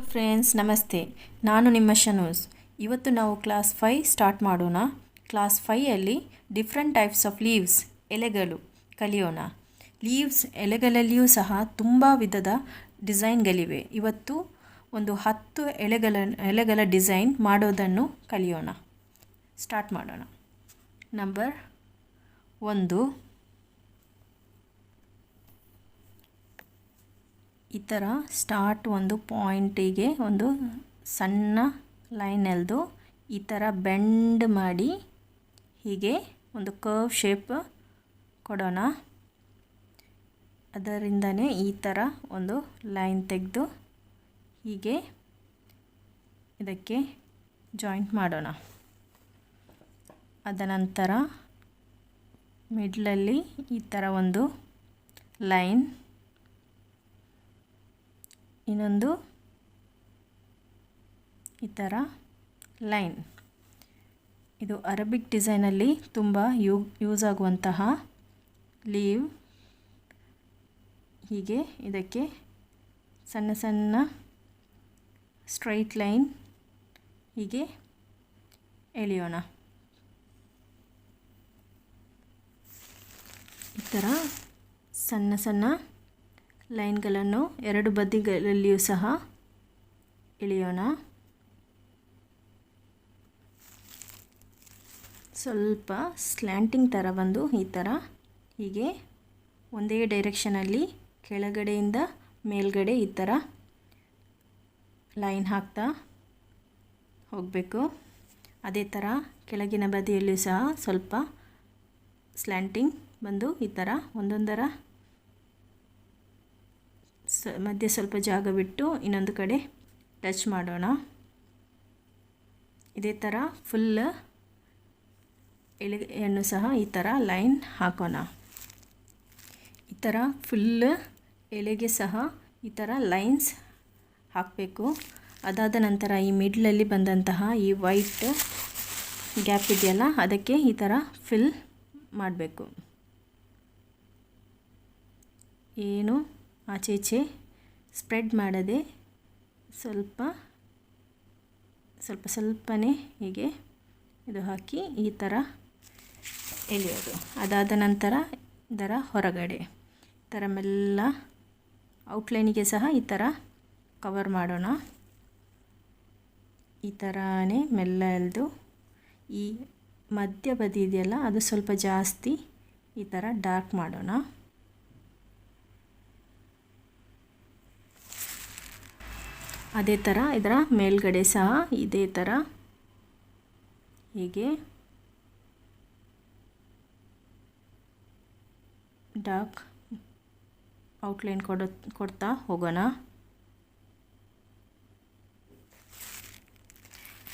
Friends, ನಮಸ್ತೆ. ನಾನು ನಿಮ್ಮ ಶನೂಸ್ ಇವತ್ತು ನಾವು ಕ್ಲಾಸ್ ಫೈ ಸ್ಟಾರ್ಟ್ ಮಾಡೋಣ. ಕ್ಲಾಸ್ ಫೈಯಲ್ಲಿ ಡಿಫ್ರೆಂಟ್ ಟೈಪ್ಸ್ ಆಫ್ ಲೀವ್ಸ್, ಎಲೆಗಳು ಕಲಿಯೋಣ. ಲೀವ್ಸ್, ಎಲೆಗಳಲ್ಲಿಯೂ ಸಹ ತುಂಬ ವಿಧದ ಡಿಸೈನ್ಗಳಿವೆ. ಇವತ್ತು ಒಂದು ಹತ್ತು ಎಲೆಗಳ ಎಲೆಗಳ ಡಿಸೈನ್ ಮಾಡೋದನ್ನು ಕಲಿಯೋಣ. ಸ್ಟಾರ್ಟ್ ಮಾಡೋಣ. ನಂಬರ್ ಒಂದು ಈ ಥರ ಸ್ಟಾರ್ಟ್ ಒಂದು ಪಾಯಿಂಟಿಗೆ ಒಂದು ಸಣ್ಣ ಲೈನ್ ಎಳೆದು ಈ ಥರ ಬೆಂಡ್ ಮಾಡಿ ಹೀಗೆ ಒಂದು ಕರ್ವ್ ಶೇಪ್ ಕೊಡೋಣ. ಅದರಿಂದನೇ ಈ ಥರ ಒಂದು ಲೈನ್ ತೆಗೆದು ಹೀಗೆ ಇದಕ್ಕೆ ಜಾಯಿಂಟ್ ಮಾಡೋಣ. ಅದನಂತರ ಮಿಡ್ಲಲ್ಲಿ ಈ ಥರ ಒಂದು ಲೈನ್ ಇನ್ನೊಂದು ಈ ಥರ ಲೈನ್. ಇದು ಅರಬಿಕ್ ಡಿಸೈನಲ್ಲಿ ತುಂಬ ಯೂ, ಯೂಸ್ ಆಗುವಂತಹ ಲೀವ್. ಹೀಗೆ ಇದಕ್ಕೆ ಸಣ್ಣ ಸಣ್ಣ ಸ್ಟ್ರೈಟ್ ಲೈನ್ ಹೀಗೆ ಎಳೆಯೋಣ. ಈ ಥರ ಸಣ್ಣ ಸಣ್ಣ ಲೈನ್ಗಳನ್ನು ಎರಡು ಬದಿಗಳಲ್ಲಿಯೂ ಸಹ ಎಳೆಯೋಣ. ಸ್ವಲ್ಪ ಸ್ಲ್ಯಾಂಟಿಂಗ್ ಥರ ಬಂದು ಈ ಥರ ಹೀಗೆ ಒಂದೇ ಡೈರೆಕ್ಷನಲ್ಲಿ ಕೆಳಗಡೆಯಿಂದ ಮೇಲ್ಗಡೆ ಈ ಥರ ಲೈನ್ ಹಾಕ್ತಾ ಹೋಗಬೇಕು. ಅದೇ ಥರ ಕೆಳಗಿನ ಬದಿಯಲ್ಲೂ ಸಹ ಸ್ವಲ್ಪ ಸ್ಲ್ಯಾಂಟಿಂಗ್ ಬಂದು ಈ ಥರ ಒಂದೊಂದರ ಸ, ಮಧ್ಯೆ ಸ್ವಲ್ಪ ಜಾಗ ಬಿಟ್ಟು ಇನ್ನೊಂದು ಕಡೆ ಟಚ್ ಮಾಡೋಣ. ಇದೇ ಥರ ಫುಲ್ ಎಳೆಯನ್ನು ಸಹ ಈ ಥರ ಲೈನ್ ಹಾಕೋಣ. ಈ ಥರ ಫುಲ್ ಎಳೆಗೆ ಸಹ ಈ ಥರ ಲೈನ್ಸ್ ಹಾಕಬೇಕು. ಅದಾದ ನಂತರ ಈ ಮಿಡ್ಲಲ್ಲಿ ಬಂದಂತಹ ಈ ವೈಟ್ ಗ್ಯಾಪ್ ಇದೆಯಲ್ಲ, ಅದಕ್ಕೆ ಈ ಥರ ಫಿಲ್ ಮಾಡಬೇಕು. ಏನು? ಆಚೆ ಈಚೆ ಸ್ಪ್ರೆಡ್ ಮಾಡದೆ ಸ್ವಲ್ಪ ಸ್ವಲ್ಪ ಸ್ವಲ್ಪನೇ ಹೀಗೆ ಇದು ಹಾಕಿ ಈ ಥರ ಎಳೆಯೋದು. ಅದಾದ ನಂತರ ಇದರ ಹೊರಗಡೆ ಈ ಥರ ಮೆಲ್ಲ ಔಟ್ಲೈನಿಗೆ ಸಹ ಈ ಥರ ಕವರ್ ಮಾಡೋಣ. ಈ ಥರನೇ ಮೆಲ್ಲ ಎಳೆದು ಈ ಮಧ್ಯ ಬದಿ ಇದೆಯಲ್ಲ ಅದು ಸ್ವಲ್ಪ ಜಾಸ್ತಿ ಈ ಥರ ಡಾರ್ಕ್ ಮಾಡೋಣ. ಅದೇ ಥರ ಇದರ ಮೇಲ್ಗಡೆ ಸಹ ಇದೇ ಥರ ಹೀಗೆ. ಡಾರ್ಕ್ ಔಟ್ಲೈನ್ ಕೊಡ, ಕೊಡ್ತಾ ಹೋಗೋಣ.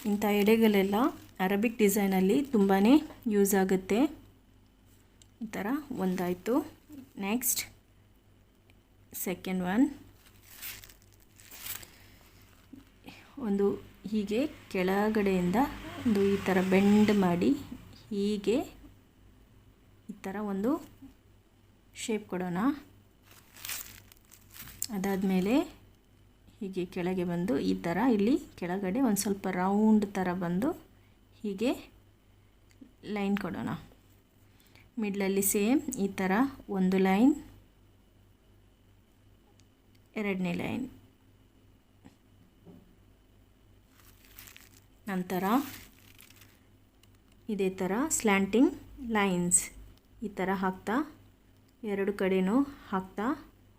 ಇಂಥ ಎಡೆಗಳೆಲ್ಲ ಅರಬಿಕ್ ಡಿಸೈನಲ್ಲಿ ತುಂಬಾ ಯೂಸ್ ಆಗುತ್ತೆ. ಈ ಥರ ಒಂದಾಯಿತು. Next second one. ಒಂದು ಹೀಗೆ ಕೆಳಗಡೆಯಿಂದ ಒಂದು ಈ ಥರ ಬೆಂಡ್ ಮಾಡಿ ಹೀಗೆ ಈ ಥರ ಒಂದು ಶೇಪ್ ಕೊಡೋಣ. ಅದಾದಮೇಲೆ ಹೀಗೆ ಕೆಳಗೆ ಬಂದು ಈ ಥರ ಇಲ್ಲಿ ಕೆಳಗಡೆ ಒಂದು ಸ್ವಲ್ಪ ರೌಂಡ್ ಥರ ಬಂದು ಹೀಗೆ ಲೈನ್ ಕೊಡೋಣ. ಮಿಡ್ಲಲ್ಲಿ ಸೇಮ್ ಈ ಥರ ಒಂದು ಲೈನ್, ಎರಡನೇ ಲೈನ್. ನಂತರ ಇದೇ ಥರ ಸ್ಲ್ಯಾಂಟಿಂಗ್ ಲೈನ್ಸ್ ಈ ಥರ ಹಾಕ್ತಾ, ಎರಡು ಕಡೆನೂ ಹಾಕ್ತಾ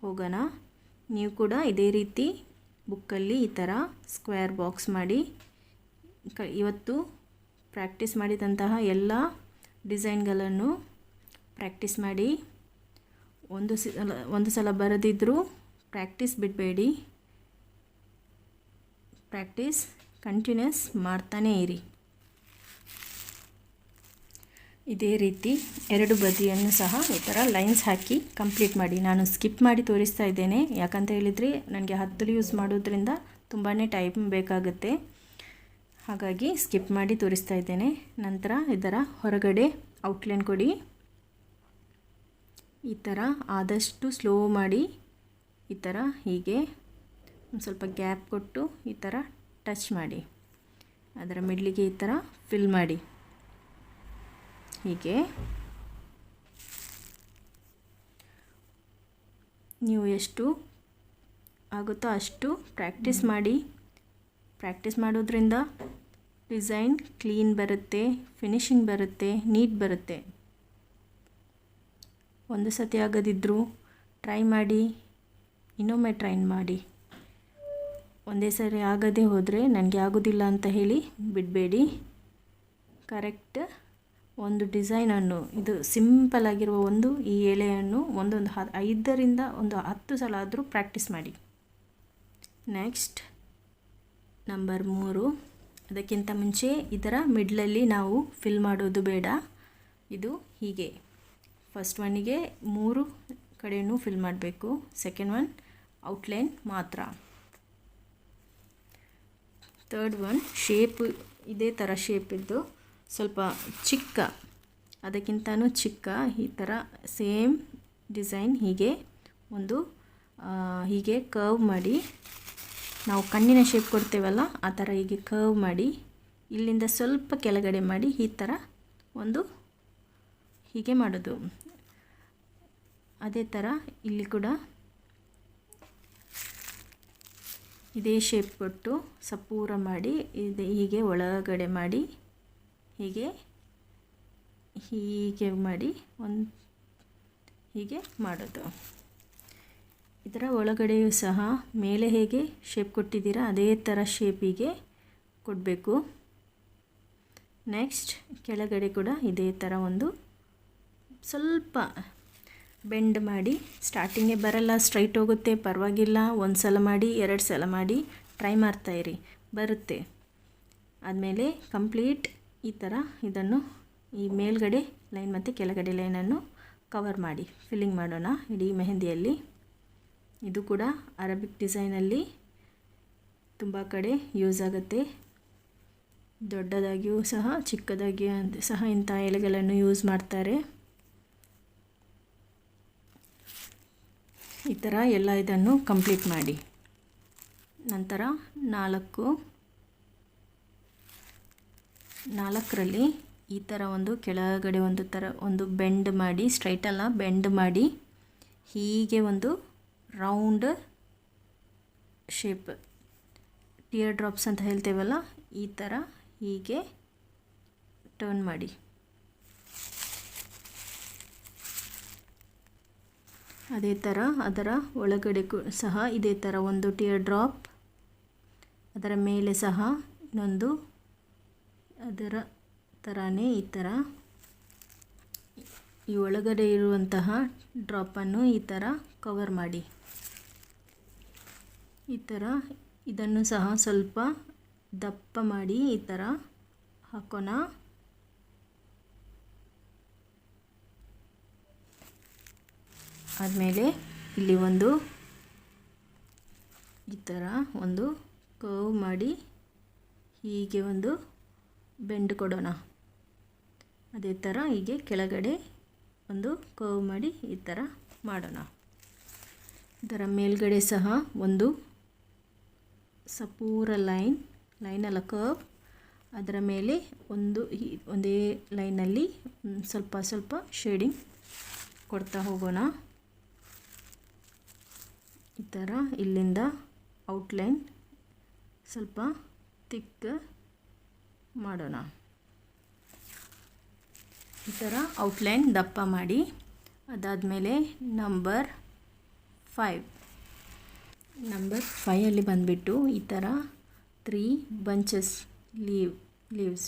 ಹೋಗೋಣ. ನೀವು ಕೂಡ ಇದೇ ರೀತಿ ಬುಕ್ಕಲ್ಲಿ ಈ ಥರ ಸ್ಕ್ವೇರ್ ಬಾಕ್ಸ್ ಮಾಡಿ, ಕ, ಇವತ್ತು ಪ್ರಾಕ್ಟೀಸ್ ಮಾಡಿದಂತಹ ಎಲ್ಲ ಡಿಸೈನ್ಗಳನ್ನು ಪ್ರಾಕ್ಟೀಸ್ ಮಾಡಿ. ಒಂದು ಸಲ ಒಂದು ಸಲ ಬರೆದಿದ್ದರೂ ಪ್ರಾಕ್ಟೀಸ್ ಬಿಡಬೇಡಿ. ಪ್ರಾಕ್ಟೀಸ್ ಕಂಟಿನ್ಯೂಸ್ ಮಾಡ್ತಾನೇ ಇರಿ. ಇದೇ ರೀತಿ ಎರಡು ಬದಿಯನ್ನು ಸಹ ಈ ಥರ ಲೈನ್ಸ್ ಹಾಕಿ ಕಂಪ್ಲೀಟ್ ಮಾಡಿ. ನಾನು ಸ್ಕಿಪ್ ಮಾಡಿ ತೋರಿಸ್ತಾ ಇದ್ದೇನೆ. ಯಾಕಂತ ಹೇಳಿದರೆ ನನಗೆ ಹತ್ತಲು ಯೂಸ್ ಮಾಡೋದ್ರಿಂದ ತುಂಬಾ ಟೈಮ್ ಬೇಕಾಗುತ್ತೆ. ಹಾಗಾಗಿ ಸ್ಕಿಪ್ ಮಾಡಿ ತೋರಿಸ್ತಾ ಇದ್ದೇನೆ. ನಂತರ ಇದರ ಹೊರಗಡೆ ಔಟ್ಲೈನ್ ಕೊಡಿ. ಈ ಥರ ಆದಷ್ಟು ಸ್ಲೋ ಮಾಡಿ ಈ ಥರ ಹೀಗೆ ಒಂದು ಸ್ವಲ್ಪ ಗ್ಯಾಪ್ ಕೊಟ್ಟು ಈ ಥರ ಟಚ್ ಮಾಡಿ. ಅದರ ಮಿಡ್ಲಿಗೆ ಈ ಥರ ಫಿಲ್ ಮಾಡಿ. ಹೀಗೆ. ನೀವು ಎಷ್ಟು ಆಗುತ್ತೋ ಅಷ್ಟು ಪ್ರಾಕ್ಟೀಸ್ ಮಾಡಿ. ಪ್ರಾಕ್ಟೀಸ್ ಮಾಡೋದ್ರಿಂದ ಡಿಸೈನ್ ಕ್ಲೀನ್ ಬರುತ್ತೆ ಫಿನಿಶಿಂಗ್ ಬರುತ್ತೆ ನೀಟ್ ಬರುತ್ತೆ. ಒಂದು ಸತಿ ಆಗದಿದ್ದರೂ ಟ್ರೈ ಮಾಡಿ ಇನ್ನೊಮ್ಮೆ ಟ್ರೈ ಮಾಡಿ. ಒಂದೇ ಸರಿ ಆಗದೆ ಹೋದರೆ ನನಗೆ ಆಗೋದಿಲ್ಲ ಅಂತ ಹೇಳಿ ಬಿಡಬೇಡಿ. ಕರೆಕ್ಟ್ ಒಂದು ಡಿಸೈನನ್ನು ಇದು ಸಿಂಪಲ್ ಆಗಿರುವ ಒಂದು ಈ ಎಳೆಯನ್ನು ಒಂದೊಂದು ಹ ಐದರಿಂದ ಒಂದು ಹತ್ತು ಸಲ ಆದರೂ ಪ್ರಾಕ್ಟೀಸ್ ಮಾಡಿ. ನೆಕ್ಸ್ಟ್ ನಂಬರ್ ಮೂರು. ಅದಕ್ಕಿಂತ ಮುಂಚೆ ಇದರ ಮಿಡ್ಲಲ್ಲಿ ನಾವು ಫಿಲ್ ಮಾಡೋದು ಬೇಡ. ಇದು ಹೀಗೆ. ಫಸ್ಟ್ ಒನ್ನಿಗೆ ಮೂರು ಕಡೆಯೂ ಫಿಲ್ ಮಾಡಬೇಕು. ಸೆಕೆಂಡ್ ಒನ್ ಔಟ್ಲೈನ್ ಮಾತ್ರ. ತರ್ಡ್ ಒನ್ ಶೇಪ್ ಇದೇ ಥರ ಶೇಪಿದ್ದು ಸ್ವಲ್ಪ ಚಿಕ್ಕ, ಅದಕ್ಕಿಂತನೂ ಚಿಕ್ಕ, ಈ ಥರ ಸೇಮ್ ಡಿಸೈನ್ ಹೀಗೆ ಒಂದು ಹೀಗೆ ಕರ್ವ್ ಮಾಡಿ, ನಾವು ಕಣ್ಣಿನ ಶೇಪ್ ಕೊಡ್ತೇವಲ್ಲ, ಆ ಥರ ಹೀಗೆ ಕರ್ವ್ ಮಾಡಿ, ಇಲ್ಲಿಂದ ಸ್ವಲ್ಪ ಕೆಳಗಡೆ ಮಾಡಿ, ಈ ಥರ ಒಂದು ಹೀಗೆ ಮಾಡೋದು. ಅದೇ ಥರ ಇಲ್ಲಿ ಕೂಡ ಇದೇ ಶೇಪ್ ಕೊಟ್ಟು ಸಪೂರ ಮಾಡಿ, ಇದೆ ಹೀಗೆ ಒಳಗಡೆ ಮಾಡಿ, ಹೀಗೆ ಹೀಗೆ ಮಾಡಿ ಒಂದು ಹೀಗೆ ಮಾಡೋದು. ಇದರ ಒಳಗಡೆಯೂ ಸಹ ಮೇಲೆ ಹೇಗೆ ಶೇಪ್ ಕೊಟ್ಟಿದ್ದೀರಾ, ಅದೇ ಥರ ಶೇಪಿಗೆ ಕೊಡಬೇಕು. ನೆಕ್ಸ್ಟ್ ಕೆಳಗಡೆ ಕೂಡ ಇದೇ ಥರ ಒಂದು ಸ್ವಲ್ಪ ಬೆಂಡ್ ಮಾಡಿ ಸ್ಟಾರ್ಟಿಂಗೇ ಬರಲ್ಲ ಸ್ಟ್ರೈಟ್ ಹೋಗುತ್ತೆ, ಪರವಾಗಿಲ್ಲ ಒಂದು ಸಲ ಮಾಡಿ ಎರಡು ಸಲ ಮಾಡಿ ಟ್ರೈ ಮಾಡ್ತಾ ಇರಿ, ಬರುತ್ತೆ. ಆದಮೇಲೆ ಕಂಪ್ಲೀಟ್ ಈ ಥರ ಇದನ್ನು ಈ ಮೇಲ್ಗಡೆ ಲೈನ್ ಮತ್ತು ಕೆಳಗಡೆ ಲೈನನ್ನು ಕವರ್ ಮಾಡಿ. ಫಿಲ್ಲಿಂಗ್ ಮಾಡೋಣ ಇಡೀ ಮೆಹಂದಿಯಲ್ಲಿ. ಇದು ಕೂಡ ಅರಬಿಕ್ ಡಿಸೈನಲ್ಲಿ ತುಂಬ ಕಡೆ ಯೂಸ್ ಆಗುತ್ತೆ. ದೊಡ್ಡದಾಗಿಯೂ ಸಹ, ಚಿಕ್ಕದಾಗಿಯೂ ಸಹ ಇಂಥ ಎಲೆಗಳನ್ನು ಯೂಸ್ ಮಾಡ್ತಾರೆ. ಈ ಥರ ಎಲ್ಲ ಇದನ್ನು ಕಂಪ್ಲೀಟ್ ಮಾಡಿ. ನಂತರ ನಾಲ್ಕು, ನಾಲ್ಕರಲ್ಲಿ ಈ ಥರ ಒಂದು ಕೆಳಗಡೆ ಒಂದು ಥರ ಒಂದು ಬೆಂಡ್ ಮಾಡಿ ಸ್ಟ್ರೈಟಲ್ಲ ಬೆಂಡ್ ಮಾಡಿ, ಹೀಗೆ ಒಂದು ರೌಂಡ್ ಶೇಪ್ ಟಿಯರ್ ಡ್ರಾಪ್ಸ್ ಅಂತ ಹೇಳ್ತೇವಲ್ಲ, ಈ ಥರ ಹೀಗೆ ಟರ್ನ್ ಮಾಡಿ. ಅದೇ ಥರ ಅದರ ಒಳಗಡೆ ಸಹ ಇದೇ ಥರ ಒಂದು ಟಿಯರ್ ಡ್ರಾಪ್ ಅದರ ಮೇಲೆ ಸಹ ಇನ್ನೊಂದು ಅದರ ಥರನೇ ಈ ಥರ, ಈ ಒಳಗಡೆ ಇರುವಂತಹ ಡ್ರಾಪನ್ನು ಈ ಥರ ಕವರ್ ಮಾಡಿ. ಈ ಥರ ಇದನ್ನು ಸಹ ಸ್ವಲ್ಪ ದಪ್ಪ ಮಾಡಿ ಈ ಥರ ಹಾಕೋಣ. ಆದಮೇಲೆ ಇಲ್ಲಿ ಒಂದು ಈ ಥರ ಒಂದು ಕರ್ವ್ ಮಾಡಿ ಹೀಗೆ ಒಂದು ಬೆಂಡ್ ಕೊಡೋಣ. ಅದೇ ಥರ ಹೀಗೆ ಕೆಳಗಡೆ ಒಂದು ಕರ್ವ್ ಮಾಡಿ ಈ ಥರ ಮಾಡೋಣ. ಇದರ ಮೇಲ್ಗಡೆ ಸಹ ಒಂದು ಸಪೂರ ಲೈನ್, ಲೈನಲ್ಲ ಕರ್ವ್ ಅದರ ಮೇಲೆ ಒಂದು ಒಂದೇ ಲೈನಲ್ಲಿ ಸ್ವಲ್ಪ ಸ್ವಲ್ಪ ಶೇಡಿಂಗ್ ಕೊಡ್ತಾ ಹೋಗೋಣ. ಥರ ಇಲ್ಲಿಂದ ಔಟ್ಲೈನ್ ಸ್ವಲ್ಪ ತಿಕ್ ಮಾಡೋಣ. ಈ ಥರ ಔಟ್ಲೈನ್ ದಪ್ಪ ಮಾಡಿ, ಅದಾದಮೇಲೆ ನಂಬರ್ ಫೈವ್ ನಂಬರ್ ಫೈಯಲ್ಲಿ ಬಂದುಬಿಟ್ಟು ಈ ಥರ ತ್ರೀ ಬಂಚಸ್ ಲೀವ್ ಲೀವ್ಸ್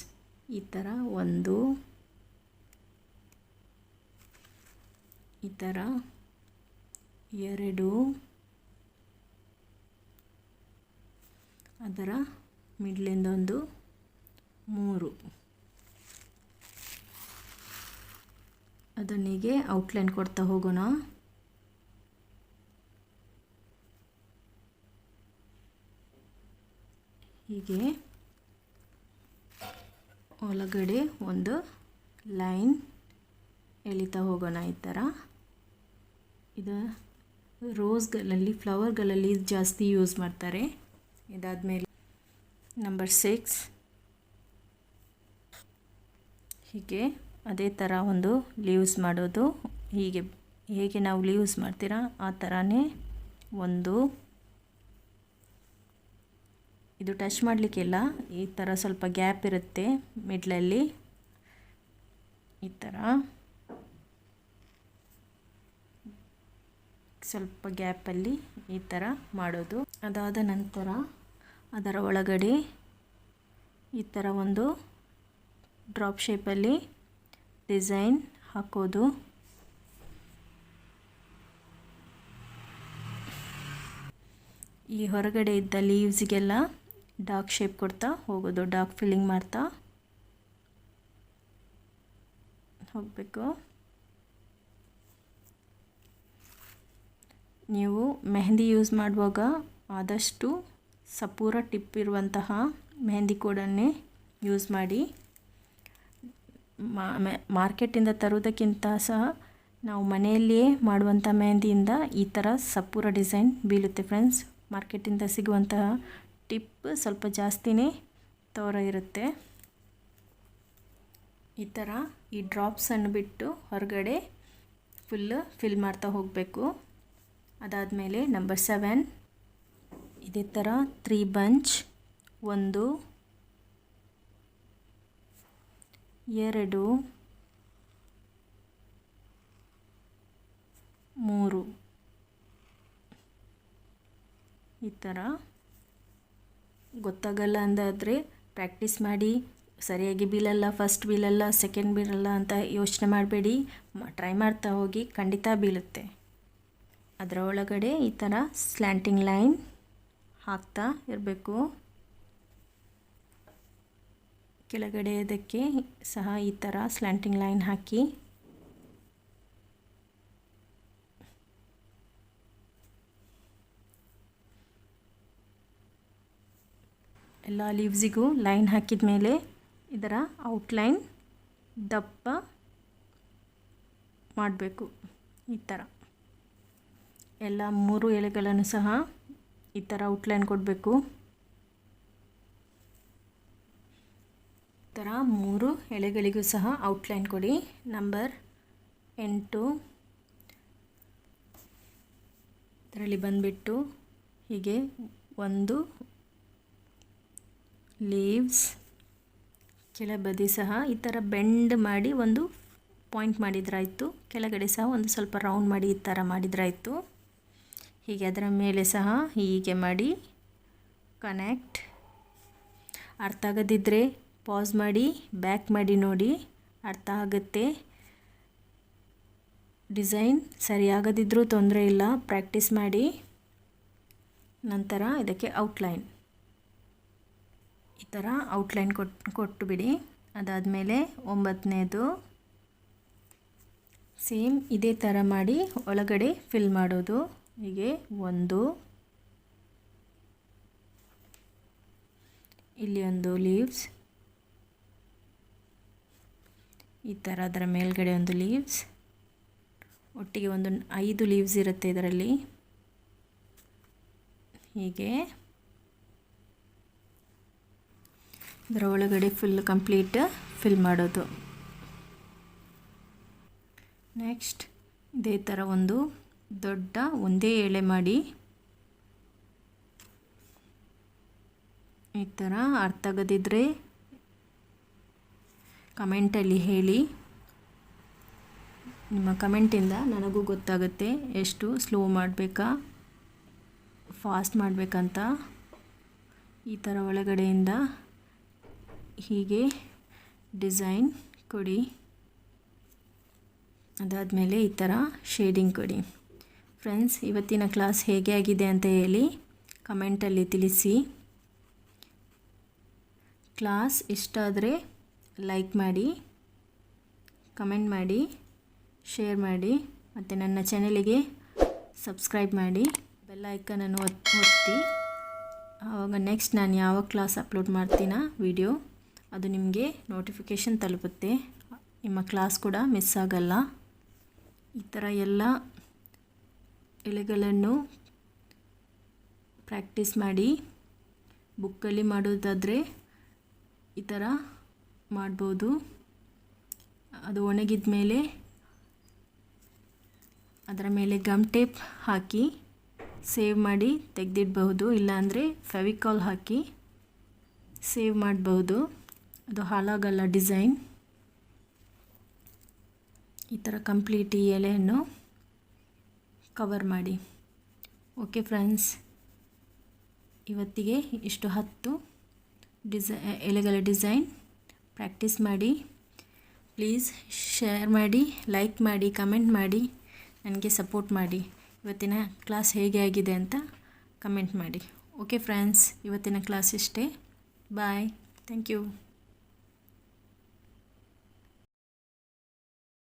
ಈ ಥರ ಒಂದು, ಈ ಥರ ಎರಡು ಅದರ ಮಿಡ್ಲಿಂದ ಒಂದು ಮೂರು. ಅದನ್ನಿಗೆ ಔಟ್ಲೈನ್ ಕೊಡ್ತಾ ಹೋಗೋಣ. ಹೀಗೆ ಒಳಗಡೆ ಒಂದು ಲೈನ್ ಎಳಿತಾ ಹೋಗೋಣ ಈ ಥರ. ಇದು ರೋಸ್ಗಳಲ್ಲಿ, ಫ್ಲವರ್ಗಳಲ್ಲಿ ಜಾಸ್ತಿ ಯೂಸ್ ಮಾಡ್ತಾರೆ. ಇದಾದಮೇಲೆ ನಂಬರ್ ಸಿಕ್ಸ್ ಹೀಗೆ ಅದೇ ಥರ ಒಂದು ಲೀವ್ಸ್ ಮಾಡೋದು. ಹೀಗೆ, ಹೇಗೆ ನಾವು ಲೀವ್ಸ್ ಮಾಡ್ತೀರಾ? ಆ ಥರನೇ ಒಂದು ಇದು ಟಚ್ ಮಾಡಲಿಕ್ಕಿಲ್ಲ. ಈ ಥರ ಸ್ವಲ್ಪ ಗ್ಯಾಪ್ ಇರುತ್ತೆ ಮಿಡ್ಲಲ್ಲಿ. ಈ ಥರ ಸ್ವಲ್ಪ ಗ್ಯಾಪಲ್ಲಿ ಈ ಥರ ಮಾಡೋದು. ಅದಾದ ನಂತರ ಅದರ ಒಳಗಡೆ ಈ ಥರ ಒಂದು ಡ್ರಾಪ್ ಶೇಪಲ್ಲಿ ಡಿಸೈನ್ ಹಾಕೋದು. ಈ ಹೊರಗಡೆ ಇದ್ದ ಲೀವ್ಸ್ಗೆಲ್ಲ ಡಾರ್ಕ್ ಶೇಪ್ ಕೊಡ್ತಾ ಹೋಗೋದು ಡಾರ್ಕ್ ಫಿಲ್ಲಿಂಗ್ ಮಾಡ್ತಾ. ಹೋಗಬೇಕು. ನೀವು ಮೆಹಂದಿ ಯೂಸ್ ಮಾಡುವಾಗ ಆದಷ್ಟು ಸಪೂರ ಟಿಪ್ ಇರುವಂತಹ ಮೆಹಂದಿ ಕೋಡನ್ನೇ ಯೂಸ್ ಮಾಡಿ. ಮಾರ್ಕೆಟಿಂದ ತರುವುದಕ್ಕಿಂತ ಸಹ ನಾವು ಮನೆಯಲ್ಲಿಯೇ ಮಾಡುವಂಥ ಮೆಹಂದಿಯಿಂದ ಈ ಥರ ಸಪೂರ ಡಿಸೈನ್ ಬೀಳುತ್ತೆ ಫ್ರೆಂಡ್ಸ್. ಮಾರ್ಕೆಟಿಂದ ಸಿಗುವಂತಹ ಟಿಪ್ ಸ್ವಲ್ಪ ಜಾಸ್ತಿನೇ ತೋರ ಇರುತ್ತೆ. ಈ ಥರ ಈ ಡ್ರಾಪ್ಸನ್ನು ಬಿಟ್ಟು ಹೊರಗಡೆ ಫುಲ್ ಫಿಲ್ ಮಾಡ್ತಾ ಹೋಗಬೇಕು. ಅದಾದಮೇಲೆ ನಂಬರ್ ಸೆವೆನ್. ಇದೇ ಥರ ತ್ರೀ ಬಂಚ್, ಒಂದು, ಎರಡು, ಮೂರು. ಈ ಥರ ಗೊತ್ತಾಗಲ್ಲ ಅಂದಾದರೆ ಪ್ರಾಕ್ಟೀಸ್ ಮಾಡಿ, ಸರಿಯಾಗಿ ಬೀಳಲ್ಲ ಫಸ್ಟ್ ಬೀಳಲ್ಲ ಸೆಕೆಂಡ್ ಬೀಳಲ್ಲ ಅಂತ ಯೋಚನೆ ಮಾಡಬೇಡಿ. ಟ್ರೈ ಮಾಡ್ತಾ ಹೋಗಿ ಖಂಡಿತ ಬೀಳುತ್ತೆ. ಅದರ ಒಳಗಡೆ ಈ ಥರ ಸ್ಲ್ಯಾಂಟಿಂಗ್ ಲೈನ್ ಹಾಕ್ತಾ ಇರಬೇಕು. ಕೆಳಗಡೆ ಅದಕ್ಕೆ ಸಹ ಈ ಥರ ಸ್ಲ್ಯಾಂಟಿಂಗ್ ಲೈನ್ ಹಾಕಿ. ಎಲ್ಲ ಲೀವ್ಸಿಗೂ ಲೈನ್ ಹಾಕಿದ ಮೇಲೆ ಇದರ ಔಟ್ಲೈನ್ ದಪ್ಪ ಮಾಡಬೇಕು ಈ ಥರ ಎಲ್ಲ ಮೂರು ಎಲೆಗಳನ್ನು ಸಹ ಈ ಥರ ಔಟ್ಲೈನ್ ಕೊಡಬೇಕು. ಈ ಥರ ಮೂರು ಎಳೆಗಳಿಗೂ ಸಹ ಔಟ್ಲೈನ್ ಕೊಡಿ. ನಂಬರ್ ಎಂಟು. ಇದರಲ್ಲಿ ಬಂದುಬಿಟ್ಟು ಹೀಗೆ ಒಂದು ಲೀವ್ಸ್ ಕೆಳ ಬದಿ ಸಹ ಈ ಥರ ಬೆಂಡ್ ಮಾಡಿ ಒಂದು ಪಾಯಿಂಟ್ ಮಾಡಿದ್ರಾಯಿತು. ಕೆಳಗಡೆ ಸಹ ಒಂದು ಸ್ವಲ್ಪ ರೌಂಡ್ ಮಾಡಿ ಈ ಥರ ಮಾಡಿದ್ರಾಯಿತು. ಹೀಗೆ ಅದರ ಮೇಲೆ ಸಹ ಹೀಗೆ ಮಾಡಿ ಕನೆಕ್ಟ್ ಅರ್ಥ ಆಗದಿದ್ದರೆ ಪಾಸ್ ಮಾಡಿ ಬ್ಯಾಕ್ ಮಾಡಿ ನೋಡಿ, ಅರ್ಥ ಆಗುತ್ತೆ. ಡಿಸೈನ್ ಸರಿಯಾಗದಿದ್ದರೂ ತೊಂದರೆ ಇಲ್ಲ ಪ್ರಾಕ್ಟೀಸ್ ಮಾಡಿ. ನಂತರ ಇದಕ್ಕೆ ಔಟ್ಲೈನ್ ಈ ಥರ ಔಟ್ಲೈನ್ ಕೊಟ್ಟು ಕೊಟ್ಟು ಬಿಡಿ ಅದಾದಮೇಲೆ ಒಂಬತ್ತನೇದು. ಸೇಮ್ ಇದೇ ಥರ ಮಾಡಿ ಒಳಗಡೆ ಫಿಲ್ ಮಾಡೋದು. ಹೀಗೆ ಒಂದು. ಇಲ್ಲಿ ಒಂದು ಲೀವ್ಸ್ ಈ ಥರ ಅದರ ಮೇಲ್ಗಡೆ ಒಂದು ಲೀವ್ಸ್ ಒಟ್ಟಿಗೆ ಒಂದು ಐದು ಲೀವ್ಸ್ ಇರುತ್ತೆ ಇದರಲ್ಲಿ. ಹೀಗೆ. ಇದರ ಒಳಗಡೆ ಫುಲ್ ಕಂಪ್ಲೀಟ್ ಫಿಲ್ ಮಾಡೋದು. ನೆಕ್ಸ್ಟ್ ಇದೇ ಥರ ಒಂದು ದೊಡ್ಡ ಒಂದೇ ಎಳೆ ಮಾಡಿ ಈ ಥರ ಅರ್ಥ ಆಗದಿದ್ದರೆ ಕಮೆಂಟಲ್ಲಿ ಹೇಳಿ. ನಿಮ್ಮ ಕಮೆಂಟಿಂದ ನನಗೂ ಗೊತ್ತಾಗುತ್ತೆ ಎಷ್ಟು ಸ್ಲೋ ಮಾಡಬೇಕಾ, ಫಾಸ್ಟ್ ಮಾಡಬೇಕಂತ. ಈ ಥರ ಒಳಗಡೆಯಿಂದ ಹೀಗೆ ಡಿಸೈನ್ ಕೊಡಿ. ಅದಾದಮೇಲೆ ಈ ಥರ ಶೇಡಿಂಗ್ ಕೊಡಿ. ಫ್ರೆಂಡ್ಸ್ ಇವತ್ತಿನ ಕ್ಲಾಸ್ ಹೇಗೆ ಆಗಿದೆ ಅಂತ ಹೇಳಿ ಕಮೆಂಟಲ್ಲಿ ತಿಳಿಸಿ. ಕ್ಲಾಸ್ ಇಷ್ಟ ಆದರೆ ಲೈಕ್ ಮಾಡಿ ಕಮೆಂಟ್ ಮಾಡಿ ಶೇರ್ ಮಾಡಿ, ಮತ್ತು ನನ್ನ ಚಾನಲಿಗೆ ಸಬ್ಸ್ಕ್ರೈಬ್ ಮಾಡಿ ಬೆಲ್ ಐಕನನ್ನು ಒತ್ತಿ ಆವಾಗ ನೆಕ್ಸ್ಟ್ ನಾನು ಯಾವ ಕ್ಲಾಸ್ ಅಪ್ಲೋಡ್ ಮಾಡ್ತೀನ ವಿಡಿಯೋ ಅದು ನಿಮಗೆ ನೋಟಿಫಿಕೇಷನ್ ತಲುಪುತ್ತೆ. ನಿಮ್ಮ ಕ್ಲಾಸ್ ಕೂಡ ಮಿಸ್ ಆಗಲ್ಲ. ಈ ಥರ ಎಲ್ಲ ಎಲೆಗಳನ್ನು ಪ್ರಾಕ್ಟೀಸ್ ಮಾಡಿ ಬುಕ್ಕಲ್ಲಿ ಮಾಡೋದಾದರೆ ಈ ಥರ ಮಾಡ್ಬೋದು. ಅದು ಒಣಗಿದ ಮೇಲೆ ಅದರ ಮೇಲೆ ಗಮ್ ಟೇಪ್ ಹಾಕಿ ಸೇವ್ ಮಾಡಿ ತೆಗೆದಿಡಬಹುದು. ಇಲ್ಲಾಂದರೆ ಫೆವಿಕಾಲ್ ಹಾಕಿ ಸೇವ್ ಮಾಡಬಹುದು. ಅದು ಹಾಳಾಗಲ್ಲ ಡಿಸೈನ್ ಈ ಥರ ಕಂಪ್ಲೀಟ್ ಈ ಎಲೆಯನ್ನು ಕವರ್ ಮಾಡಿ. ಓಕೆ ಫ್ರೆಂಡ್ಸ್ ಇವತ್ತಿಗೆ ಇಷ್ಟು ಹತ್ತು ಡಿಸೈ ಎಲೆಗಳ ಡಿಸೈನ್ ಪ್ರ್ಯಾಕ್ಟೀಸ್ ಮಾಡಿ. ಪ್ಲೀಸ್ ಶೇರ್ ಮಾಡಿ ಲೈಕ್ ಮಾಡಿ ಕಮೆಂಟ್ ಮಾಡಿ, ನನಗೆ ಸಪೋರ್ಟ್ ಮಾಡಿ. ಇವತ್ತಿನ ಕ್ಲಾಸ್ ಹೇಗೆ ಆಗಿದೆ ಅಂತ ಕಮೆಂಟ್ ಮಾಡಿ. ಓಕೆ ಫ್ರೆಂಡ್ಸ್ ಇವತ್ತಿನ ಕ್ಲಾಸ್ ಇಷ್ಟೇ. Bye thank you